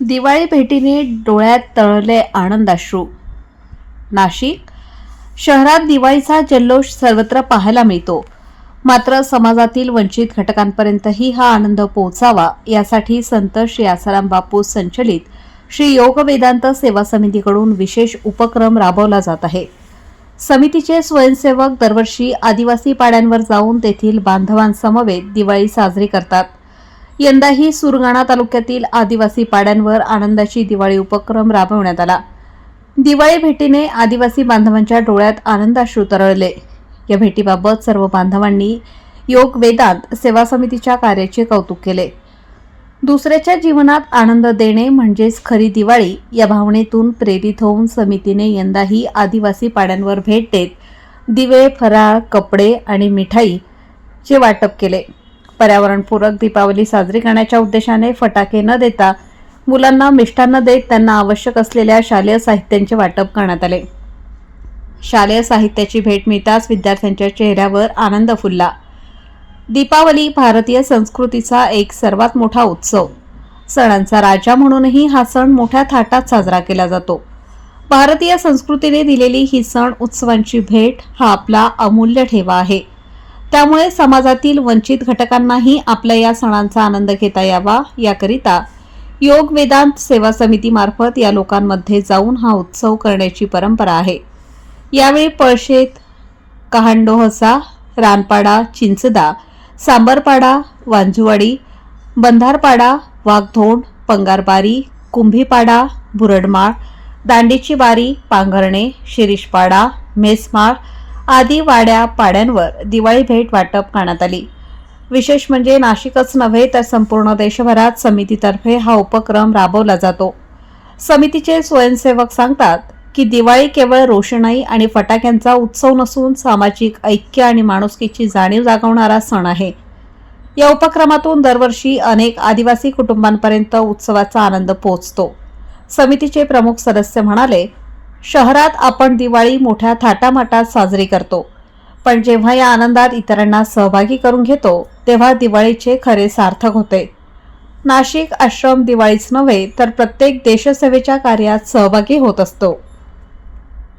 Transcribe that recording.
दिवाळी भेटीने डोळ्यात तळले आनंदाश्रू नाशिक. शहरात दिवाळीचा जल्लोष सर्वत्र पाहायला मिळतो. मात्र समाजातील वंचित घटकांपर्यंतही हा आनंद पोहोचावा यासाठी संत श्री आसाराम बापू संचलित श्री योग वेदांत सेवा समितीकडून विशेष उपक्रम राबवला जात आहे. समितीचे स्वयंसेवक दरवर्षी आदिवासी पाड्यांवर जाऊन तेथील बांधवांसमवेत दिवाळी साजरी करतात. यंदाही सुरगाणा तालुक्यातील आदिवासी पाड्यांवर आनंदाची दिवाळी उपक्रम राबवण्यात आला. दिवाळी भेटीने आदिवासी बांधवांच्या डोळ्यात आनंदाश्रू तरळले. या भेटीबाबत सर्व बांधवांनी योग वेदांत सेवा समितीच्या कार्याचे कौतुक केले. दुसऱ्याच्या जीवनात आनंद देणे म्हणजेच खरी दिवाळी या भावनेतून प्रेरित होऊन समितीने यंदाही आदिवासी पाड्यांवर भेट देत दिवे फराळ कपडे आणि मिठाईचे वाटप केले. पर्यावरणपूरक दीपावली साजरी करण्याच्या उद्देशाने फटाके न देता मुलांना मिष्टान्न देत त्यांना आवश्यक असलेल्या शालेय साहित्यांचे वाटप करण्यात आले. शालेय साहित्याची भेट मिळताच विद्यार्थ्यांच्या चेहऱ्यावर आनंद फुलला. दीपावली भारतीय संस्कृतीचा एक सर्वात मोठा उत्सव. सणांचा राजा म्हणूनही हा सण मोठ्या थाटात साजरा केला जातो. भारतीय संस्कृतीने दिलेली ही सण उत्सवांची भेट हा आपला अमूल्य ठेवा आहे. त्यामुळे समाजातील वंचित घटकांनाही आपल्या या सणांचा आनंद घेता यावा याकरिता योग वेदांत सेवा समितीमार्फत या लोकांमध्ये जाऊन हा उत्सव करण्याची परंपरा आहे. यावेळी पळशेत कहांडोहसा रानपाडा चिंचदा सांबरपाडा वांजुवाडी बंधारपाडा वाघधोंड पंगारबारी कुंभीपाडा बुरडमाळ दांडीची बारी पांघरणे शिरीषपाडा मेसमाळ आदी वाड्या पाड्यांवर दिवाळी भेट वाटप करण्यात आली. विशेष म्हणजे नाशिकच नव्हे तर संपूर्ण देशभरात समितीतर्फे हा उपक्रम राबवला जातो. समितीचे स्वयंसेवक सांगतात की दिवाळी केवळ रोषणाई आणि फटाक्यांचा उत्सव नसून सामाजिक ऐक्य आणि माणुसकीची जाणीव जागवणारा सण आहे. या उपक्रमातून दरवर्षी अनेक आदिवासी कुटुंबांपर्यंत उत्सवाचा आनंद पोहोचतो. समितीचे प्रमुख सदस्य म्हणाले शहरात आपण दिवाळी मोठ्या थाटामाटात साजरी करतो. पण जेव्हा या आनंदात इतरांना सहभागी करून घेतो तेव्हा दिवाळीचे खरे सार्थक होते. नाशिक आश्रम दिवाळीच नव्हे तर प्रत्येक देशसेवेच्या कार्यात सहभागी होत असतो.